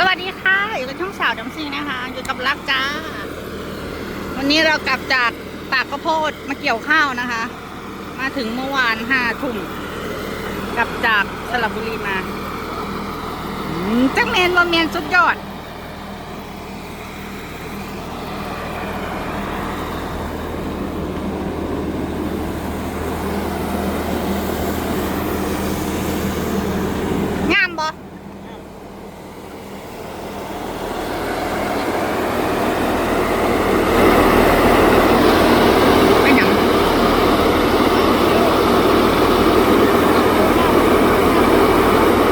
สวัสดีค่ะ อยู่กับช่องสาวดำซิงนะคะ อยู่กับรักจ้า วันนี้เรากลับจากตากข้าวโพดมาเกี่ยวข้าวนะคะ มาถึงเมื่อวานห้าทุ่มกลับจากสระบุรีมาจังเมนบอเมนสุดยอด งามบ่ไม่หยัง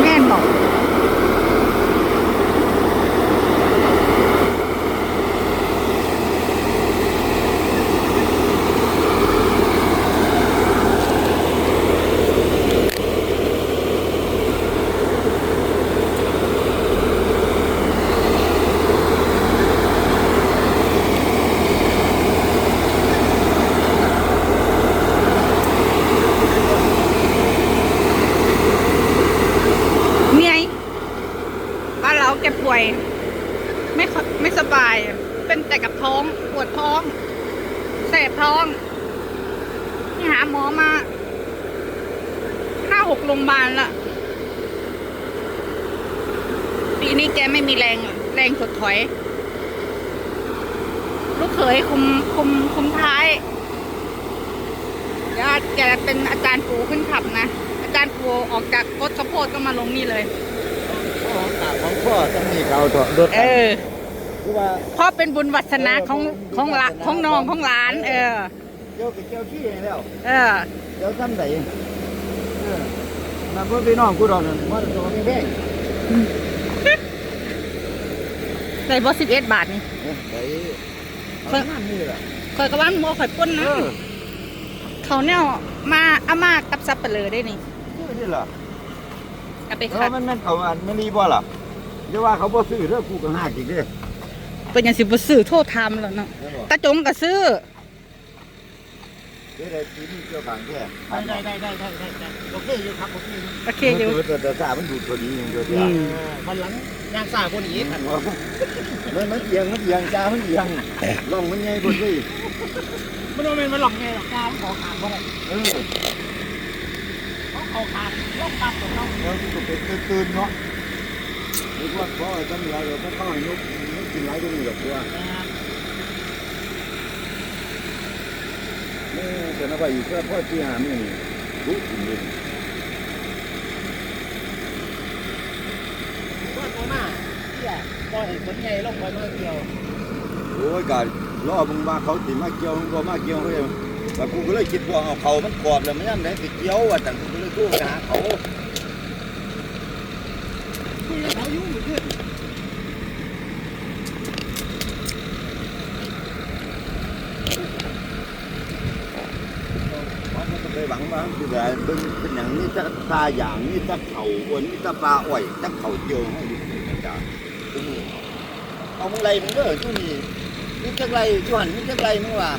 แม่นบอกเมียบ้านเราแกป่วย ไม่ค่อยไม่สบาย เป็นแต่กับท้อง ป วดท้องแสบท้องนี่หาหมอมาห้าหกโรงพยาบาลละปีนี้แกไม่มีแรงแรงถดถอย ลูกเขยคุมคุมคุมท้ายญาติแกเป็นอาจารย์ปูขึ้นขับนะ อาจารย์ปูออกจากรถสะโพดก็มาลงนี่เลย ของตาของพ่อต้องมีเขาเถอะรถ เออ คือว่าเพราะเป็นบุญวัฒนาของของละของน้องของหลาน เออ เจ้ากับเจ้าที่ให้แล้วเออเจ้าทำไหนเออมาเพื่อพี่น้องกูดอกนั่นมันตัวมีแบ่งใส่บอสิบเอ็ดบาทนี่ไหนเอานั่นนี่แหละคอยกระว่านหมัวข่อยป้นเอนะอเขาเนี่ยมาอามากับซับไปเลยได้นี่นี่นี่แหละเอาไปเอขัอดมันแม่นเขาอันไม่รีบ่ล่ะเดี๋ยวว่าเขาบ่ซื้อเด้อกูก็หากินเด้อ เป็นอย่างสิบซื้อโทษทำแล้วเนาะตาจงก็ซื้อเดี๋ยวได้กินเจ้าบางแค่ได้ได้ได้ได้ได้ได้โอเคอยู่ครับโอเคอยู่โอเคอยู่เแต่แต่ตามันดูดตัวนี้อย่างเดียวอืจ้ะมเออวันหลังยางสายบนอีกมันมันเอียงมันเอียงจ้ามันเอียงล่องมันใหญ่บนด้วยไม่ต้องเป็นมันหลอกไงหรอกการขอขาดบ่ได้เออเขาเอาขาดล่องตามของเราแล้วก็เป็นตื่นๆเนาะนึกว่าพ่อจำเราเราก็เข้าให้น กนกกินไรก็มีหรอกว่านี่แต่นับไปอีกก็พ่อที่หาไม่นี่รู้กินเลยว่าตัวมาเที่ยปล่อยให้คนใหญ่ลงไปเมื่อเดียวโอ้ยการล่อมึงมาเขาติมาเกี่ยวมึงก็มาเกี่ยวเฮ้ยแต่กูก็เลยคิดว่าเอาเขามันกรอบแล้วมันยังไหนติเกี่ยวว่ะแต่กูก็เลยกู้ไปหาเขาคุยกับเขายุ่งขึ้นมันก็ ไปหวังว่าคือแบบเป็นเป็นอย่างนี้จะตาอย่างนี้จะเข่าอ้วนนี่จะปลาอ่อยจะเข่าเจียวให้ดูอาจารย์เอามึงไรมึงเด้อช่วงนี้นี่จักไรช่วหันนี่จักไรมึงว่า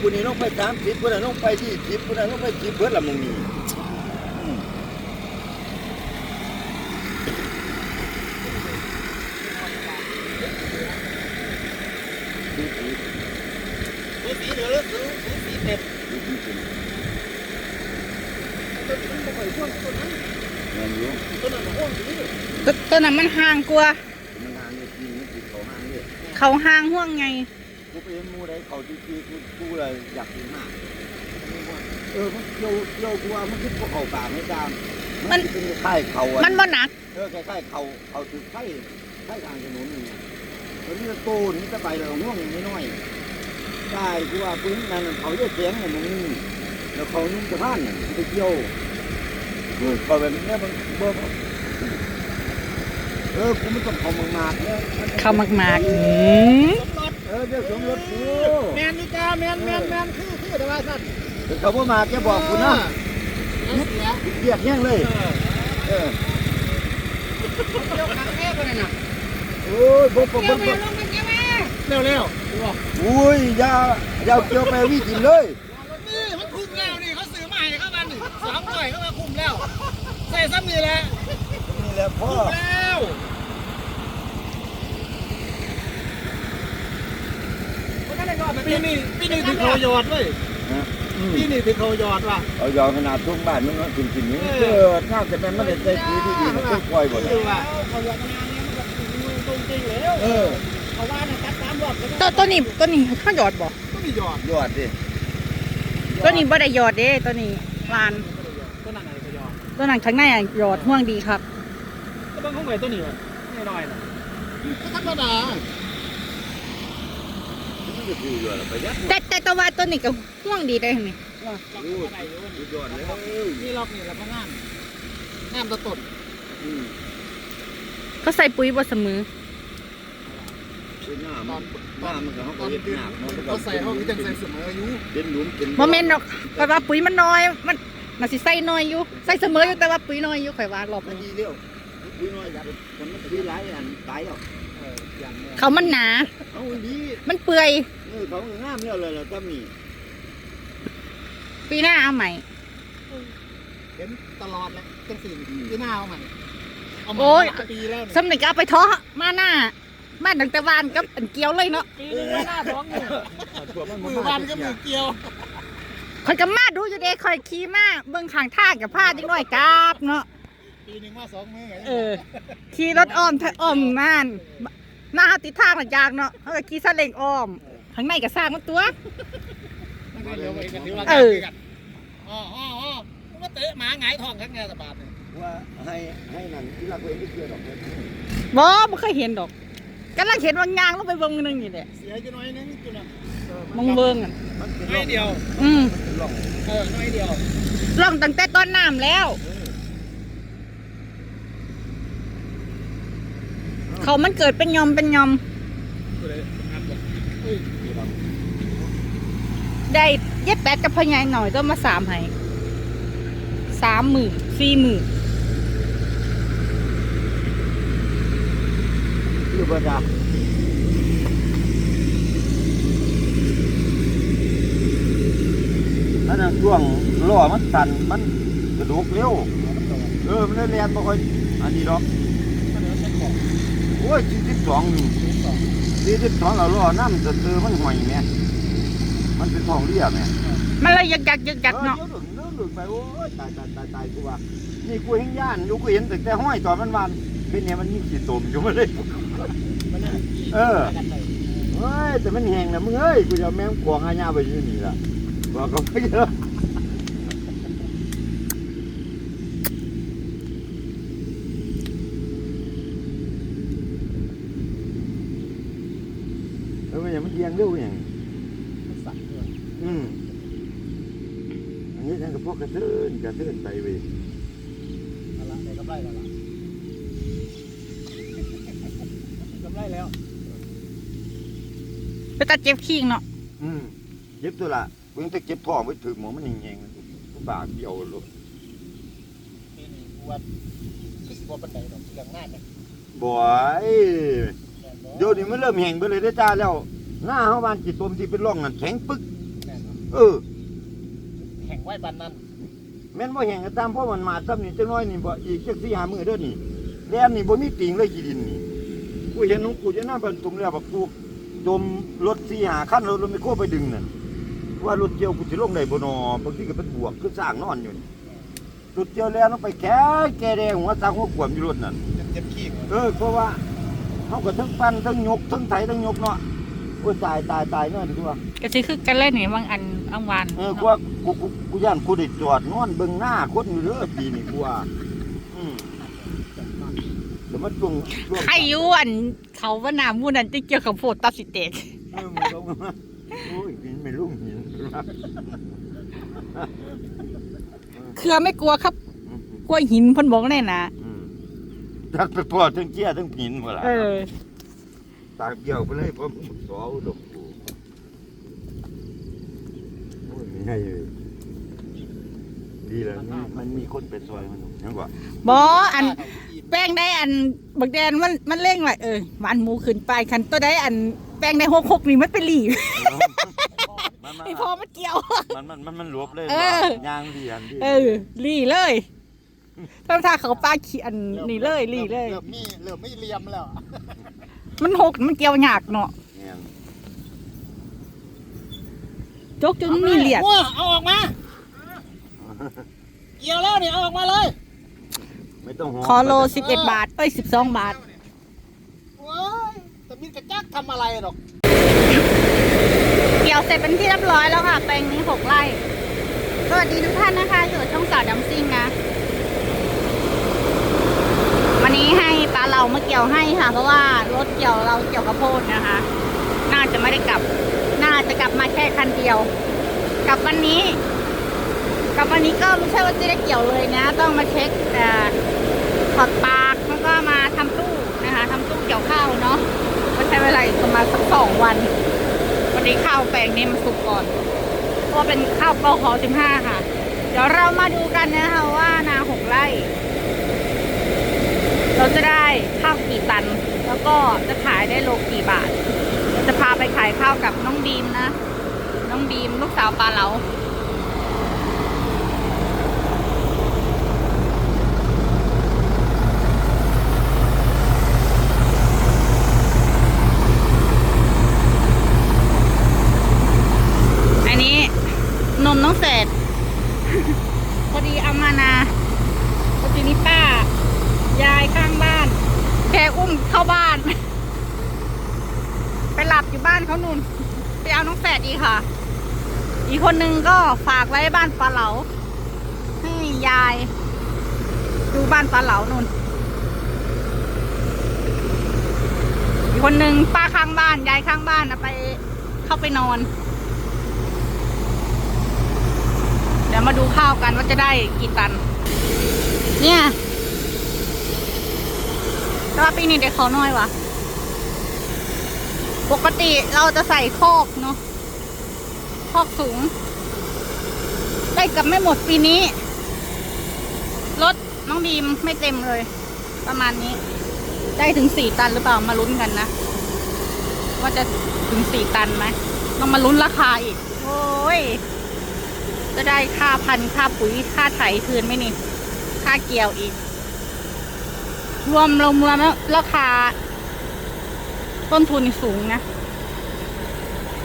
คุณนี่ลงไปสามสิบคุณน่ะลงไปที่สิบคุณน่ะลงไปสิบเบิดละมึงนี่อืม สูสีเหลือหรือสูสีเต็ม ดูสิสิ ต้นมันบ่ค่อยช่วงต้นนั้น เงินอยู่ ต้นนั้นห้องสี ตตัวนั้น มันห่างกว่ามันหางเนี่ยกินมันติดเขาหางเนี่ยเขาห่างห่วงไง กูไปเห็นหมูได้เขาที่ที่กูกูเลยอยากกินมากเออมันเกี่ยวเกี่ยวกูว่ามันคือพวกเขาปากไม่ตามมันเป็นไข่เขาอะมันบ่หนัก เออคล้ายๆเขาเขาถือไข่ไข่ทางถนนนี่แล้วนี่โตนี่จะไปเราง่วงน้อยๆใช่กูว่าปืนนั่นเขาจะเสียงอย่างนี้แล้วเขานุ่งกระท่านน่ะไปเกี่ยวเออเขาแบบนี้มันเบิ่ง เออกูไม่ต้องเขามากๆเนี่ยเขามากๆอืมสมรสเออเดี๋ยวสมรสกูแมนนี่จ้าแมนแมนแมนคือคือแต่ว่าสั้นแต่เขาบ่มาแกบอกกูนะยึดเสียเกลียดแห้งเลยเออเกี่ยวขังแม่คนนั้นน่ะโอ้ยบ่บ่บ่บ่เร็วเร็วอุ้ยอย่าอย่าเกี่ยวไปวิกินเลยนี่มันคุ้มแล้วนี่เขาซื้อมาให้เขามันนี่สองร้อยเขามาคุ้มแล้วใส่ซ้ำนี่แหละนี่ แหละพ่อ แล้วปีนี้ปีนี้ที่เขายอดเลยปีนี้ที่เขายอดว่ะเขายอดขนาดทุ่งบ้านมันก็กินกินนี่เออถ้าจะเป็นมันจะใจดีที่ดีมันก็ปล่อยหมดเลยเขายอดขนาดนี้มันก็ตรงจริงแล้วเออเาว่านะตัดตามรอบต้นต้นนี้ต้นนี้ข้าหยอดบ่ต้นนี้ยอดยอดดิต้นนี้ไม่ได้ยอดเด้ต้นนี้ลานต้นนั้นอะไรก็ยอดต้นนั้นข้างในอะยอดห่วงดีครับ ก็บางของไหนตัวนี้วะไม่น้อยนะก็ธรรมดามันก็คืออยู่แล้วประหยัดแต่แต่ตัวว่าตัวนี้ก็ห่วงดีได้เห็นไหมเราก็ได้อยู่สุดยอดเลยนี่ล็อกนี่แล้วก็งามงามตะตดอืมก็ใส่ปุ๋ยบ่เสมอเป็นหน้าตมัอนนหน้ามันก็เขาตก็อนเฮ็ดเดือนหน้าเนาะมันก็เขาใส่ห้องที่จังใส่เสมออายุเป็นหลุมเป็นบ่แม่นดอกข่อยว่าปุ๋ยมันน้อย มันน่าสิใส่น้อยอยู่ ใส่เสมออยู่แต่ว่าปุ๋ยน้อยอยู่ข่อยว่ารอบมัน นี้ดีเร็วปุ๋ยน้อยอยากมันมันปุ๋ยหลายอันตายแล้วเอออย่างเนี้ยเขามันหนา เอาดีมันเปื่อย เออเขางามแล้วเลยล่ะถ้ามีปีหน้าเอาใหม่ เห็นตลอดเลยจังสี่ที่หน้าเอาใหม่เอาโอ้ยมาปีแล้วเนี่ยสำนึกเอาไปเทาะมาหน้า มาดังแต่วานกับอันเกียวเลยเนาะปีนึงไม่น่าท้องมือพวกมันมือวันก็มือเกี่ยวข่อยก็มาดูอยู่เด้ข่อยขี่มาเบิ่งข้างทางกับพาจังน้อยกราบเนาะ ปีหนึ่งมาสองมือไงเออขี่รถอ้อมถ้าอ้อมนั่นหน้าเฮาติดทางมันยากเนาะเฮาก็ขี่ซาเล้งอ้อมข้างในก็สร้างมันตัวไม่ได้เร็วไปกันถือว่าเออ กันอ๋ออ๋ออ๋อมันก็เตะหมาหงายท้องข้างแง่สะบาดเนี่ยว่าให้ให้นั่นที่รักเว้นไม่เชื่อหรอกเลยบ่บ่เคยเห็นดอกกำลังเห็นว่างยางลงไปเบิ่งนึงนี่แหละเสียจะน้อยนึงจุดน่ะมองเบิ่งอะมันเป็นน้อยเดียว อืมเป็นร่องเออน้อยเดียวลองตั้งแต่ต้นน้ำแล้ว เเขามันเกิดเป็นยอมเป็นยอม ได้เย็บแปดกับพ่อใหญ่หน่อยต้องมาสามให้สามหมื่นสี่หมื่นคือประดับอันนั้นช่วงล้อมันสั่นมันกระดูกเร็ว เออ มันได้เรียนบ่ค่อยอันนี้ดอก อ้ยสี่สิบสองนี่สี่สิบสองเราล้อน้ำจะเจอมันห่วยแม่มันเป็นทองเรียแม่มันเลยยักยักยักยักเนาะออดี๋ยวดึงเดี๋ยวดึงไปโอ้ยตายตายตายตายกูว่านี่กูเห็นย่านอยู่กูเห็นแต่แต่ห้อยตอนมันวันเป็นเนี่ยมันมีขีดตุ่มอยู่มาเลยเออเฮ้ยแต่มันแห้งนะมึงเอ้ยกูจะเอาแม่งขวางอาญาไปอยู่นี่ล่ะบอกเขาไม่เยอะ เออมันอย่างมันเอียงเร็วอย่างอืมอันนี้ท่านก็พวกกระเทือนกระเทือนไปเว้ยอะไรในกำไรแล้วล่ะกำไรแล้วไปตัดเจ็บขี้งเนาะอืมเจ็บตัวละกูยังจะเจ็บท้องไปถึงหมอมันแห้งๆกูปากเดียวเลยปีนี้กูว่าคือสิบวันบันไดดอกเรื่องหน้าเนี่ยบ่อยเดี๋ยวนี้มันเริ่มแห้งไปเลยได้อจ้าแล้ว หน้าเฮาบ้านจิตตมที่เป็นร่องนั่นแข็งปึ๊กเออ แข่งไหวปันนั้นแม่นบ่แห้งก็ตามเพราะมันมาซ้ำนี่จังน้อยนี่บ่อีกจักสี่ห้ามื้อเด้อนี่แลนนี่บ่มีติ่งเลยขี้ดินนี่กูเห็นของกูจะน่าบรรทุกแล้วบักกูจมรถสี่ห้าคันรถรถไมโครไปดึงนั่นว่ารถเกี่ยวกูสิลงได้บ่นอบางทีก็เป็นบวกคือสร้างนอนอยู่นี่รถเกี่ยวแล้วลงไปแค่แก่แดงหัวซักหัวขวมอยู่รถนั่น เจ็บขี้เออเพราะว่าเขาก็ทั้งปั้นทั้งยกทั้งไถทั้งยกเนาะ โอ้ยตายตายตายเนาะดีกว่า ก็สิคือกันเล่นนี่บางอันบางวันเออกูว่ากูกูกูย่านกูได้จอดนอนเบิ่งหน้าคนอยู่เด้อปีนี้กูว่าอืมเดี๋ยวมันจุงช่วงใครอยุอันเขาว่าน้ำมูนันจะเกี่ยวกับโพดตัดสิเตกเออมันลงมาโอ้ยหินไม่ลุ่มหินเครือไม่กลัวครับ กลัวหินเพ่นบอกแน่นะอืมทักไปพอทั้งเจี้ยทั้งหินหมดละ เออ ตากเกี่ยวไปเลยเพราะมันสออุดมกูโอ้ยไม่ให้เลยดีแล้วมันมันมีคนไปซอยมันเห็นบ่บออันแป้งได้อันบักแดนมันมันเร่งไว้เออหวานหมูขึ้นไปคันตัวได้อันแป้งได้หกหกนี่มันเป็นหลีมันมันไอพอมันเกี่ยว มันมันมันมันหลวบเลยเออยางดีอันดีเออหลีเลยทำท่าเขาปลาขี้อันนี่เลยหลีเลยเริ่มมีเริ่มไม่เลียมแล้ว มันหกมันเกี่ยวหยากเนาะเนี่ยจกจนมีเหลียดมั่วเอาออกมา เกี่ยวแล้วเนี่ยเอาออกมาเลยไม่ต้องหคอโลสิบเอ็ดบาทเอ้ยสิบสองบาทว้ายแต่มินกระจักทำอะไรหรอก เกี่ยวเสร็จเป็นที่เรียบร้อยแล้วค่ะ แปลงนี้หกไร่ สวัสดีทุกท่านนะคะ อยู่กับช่องสาวดัมซิ่งนะ วันนี้ให้ปลา เรามาเกี่ยวให้ค่ะ เพราะว่ารถเกี่ยวเราเกี่ยวกระโพดนะคะ น่าจะไม่ได้กลับ น่าจะกลับมาแค่คันเดียว กลับวันนี้ กลับวันนี้ก็ไม่ใช่ว่าจะได้เกี่ยวเลยนะ ต้องมาเช็คแต่ถอดปากแล้วก็มาทำตู้นะคะทำตู้เกี่ยวข้าวเนาะก็ใช้เวลาประมาณสักสองวันวันนี้ข้าวแปลงนี้มันสุกก่อนเพราะว่าเป็นข้าวปอขอสิบห้าค่ะ เดี๋ยวเรามาดูกันนะคะว่านาหกไร่ เราจะได้ข้าวกี่ตัน แล้วก็จะขายได้โลกี่บาท จะพาไปขายข้าวกับน้องบีมนะ น้องบีมลูกสาวปลาเหลา อันนี้นมน้องเศษ พอดีเอามานาพอดีนี้ป้า ยายข้างบ้าน แกอุ้มเข้าบ้าน ไปหลับอยู่บ้านเขานุ่น ไปเอาน้องแฝดอีกค่ะ อี ก็ฝากไว้บ้านปลาเหลาให้ยาย ดูบ้านปลาเหลานุ่นอีกคนหนึ่งป้าข้างบ้านยายข้างบ้านเอาไปเข้าไปนอน เดี๋ยวมาดูข้าวกันว่าจะได้กี่ตัน เนี่ยแต่ว่าปีนี้เด็กเขาน้อยวะปกติเราจะใส่คอกเนาะคอกสูง ได้กับไม่หมดปีนี้ รถน้องบีมไม่เต็มเลย ประมาณนี้ ได้ถึงสี่ตันหรือเปล่ามาลุ้นกันนะ ว่าจะถึงสี่ตันไหมต้องมาลุ้นราคาอีก โอ้ย จะได้ค่าพันค่าปุ๋ยค่าไถคืนไหมนี่ ค่าเกี่ยวอีก รวมรวมรวมแล้วราคา ต้นทุนสูงนะ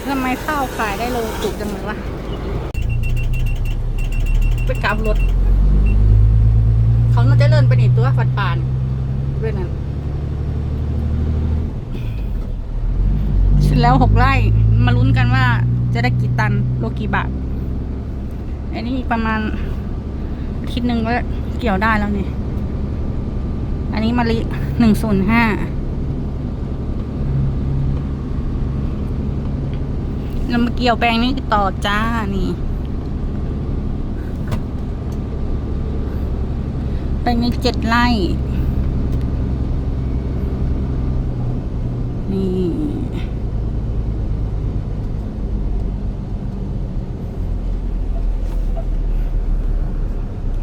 ทำไมข้าวขายได้โลถูกจังเลยวะ ไปกลับรถ เขาน่าจะเลิ่นไปนี่ตัวฝัดปานด้วยนั้นแล้วหกไร่มาลุ้นกันว่าจะได้กี่ตันโลกี่บาท อันนี้อีกประมาณอาทิตย์หนึ่งก็เกี่ยวได้แล้วนี่อันนี้มะลิหนึ่งศูนย์ห้าเรามาเกี่ยวแปลงนี้ต่อจ้านี่ แป ลงนี้เจ็ดไร่นี่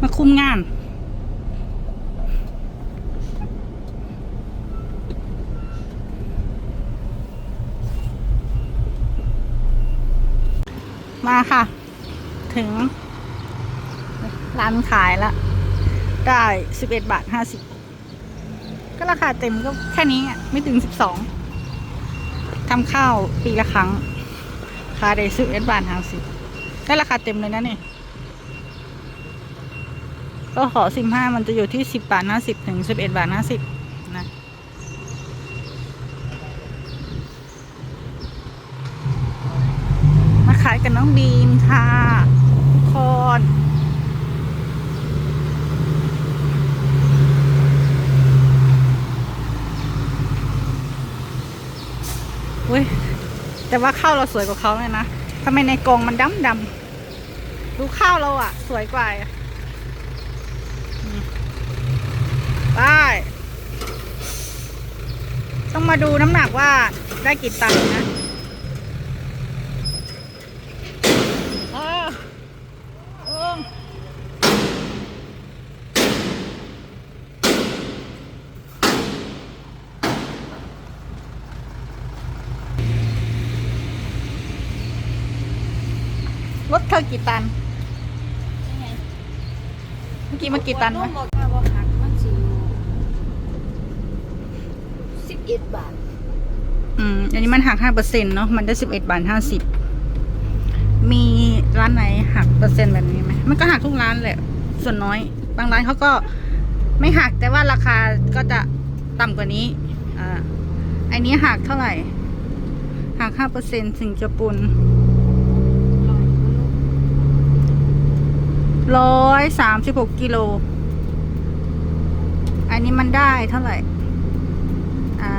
มาคุมงานมาค่ะ ถึงร้านขายละ ได้สิบเอ็ดบาทห้าสิบก็ราคาเต็มก็แค่นี้อะไม่ถึงสิบสองทำข้าวปีละครั้งขายได้สิบเอ็ดบาทห้าสิบได้ราคาเต็มเลยนะเนี่ยก็ขอสิบห้ามันจะอยู่ที่สิบบาทห้าสิบถึงสิบเอ็ดบาทห้าสิบนะมาขายกับน้องบีมค่ะทุกคน อุ้ยแต่ว่าข้าวเราสวยกว่าเขาเลยนะทำไมในกองมันดำดำๆดูข้าวเราอะสวยกว่าอะไปต้องมาดูน้ำหนักว่าได้กี่ตันนะเออเออ รถเธอกี่ตัน เมื่อกี้มันกี่ตันวะสิบเอ็ดบาท อืม อันนี้มันหักห้าเปอร์เซ็นต์เนาะ มันได้สิบเอ็ดบาทห้าสิบ มีร้านไหนหักเปอร์เซ็นต์แบบนี้ไหม มันก็หักทุกร้านแหละ ส่วนน้อย บางร้านเขาก็ไม่หักแต่ว่าราคาก็จะต่ำกว่านี้ อ่า อันนี้หักเท่าไหร่ หักห้าเปอร์เซ็นต์ถึงจะปุน ร้อยสามสิบหกกิโล อันนี้มันได้เท่าไหร่ อ่า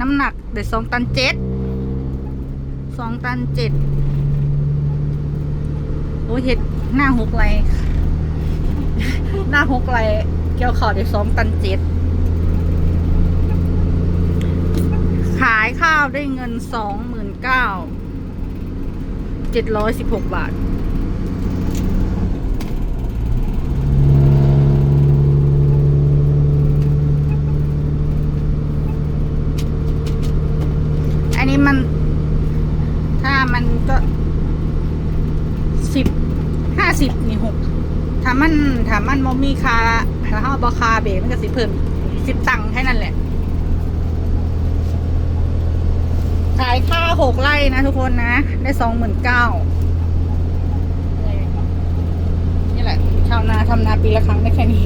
น้ำหนักเดี๋ยวสองตันเจ็ด สองตันเจ็ด โอ้เห็ดหน้าหกไร หน้าหกไร เกี่ยวขอเดี๋ยวสองตันเจ็ด ขายข้าวได้เงินสองหมื่นเก้า เจ็ดร้อยสิบหกบาท อันนี้มัน ถ้ามันก็สิบห้าสิบนี่หกถ้า มันถ้ามันมมีคาถ้าเฮาบอคาเบรกมันก็สิเพิ่มสิบตังค์แค่นั้นแหละ ขายข้าหกไร่นะทุกคนนะ ได้สองหมื่นเก้านี่แหละชาวนาทำนาปีละครั้งได้แค่นี้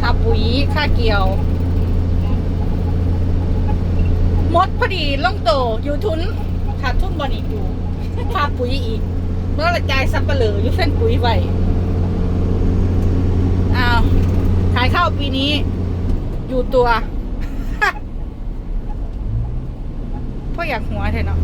ค่าปุ๋ยค่าเกี่ยวมดพอดีล่องโตอยู่ทุนขาดทุนบอลอีกอยู่ค่าปุ๋ยอีก เมื่อละจายซับเปลืออยู่เส้นปุ๋ยไว้อ้าวขายข้าวปีนี้ อยู่ตัวพ่ออยากหัวเถอะเนาะ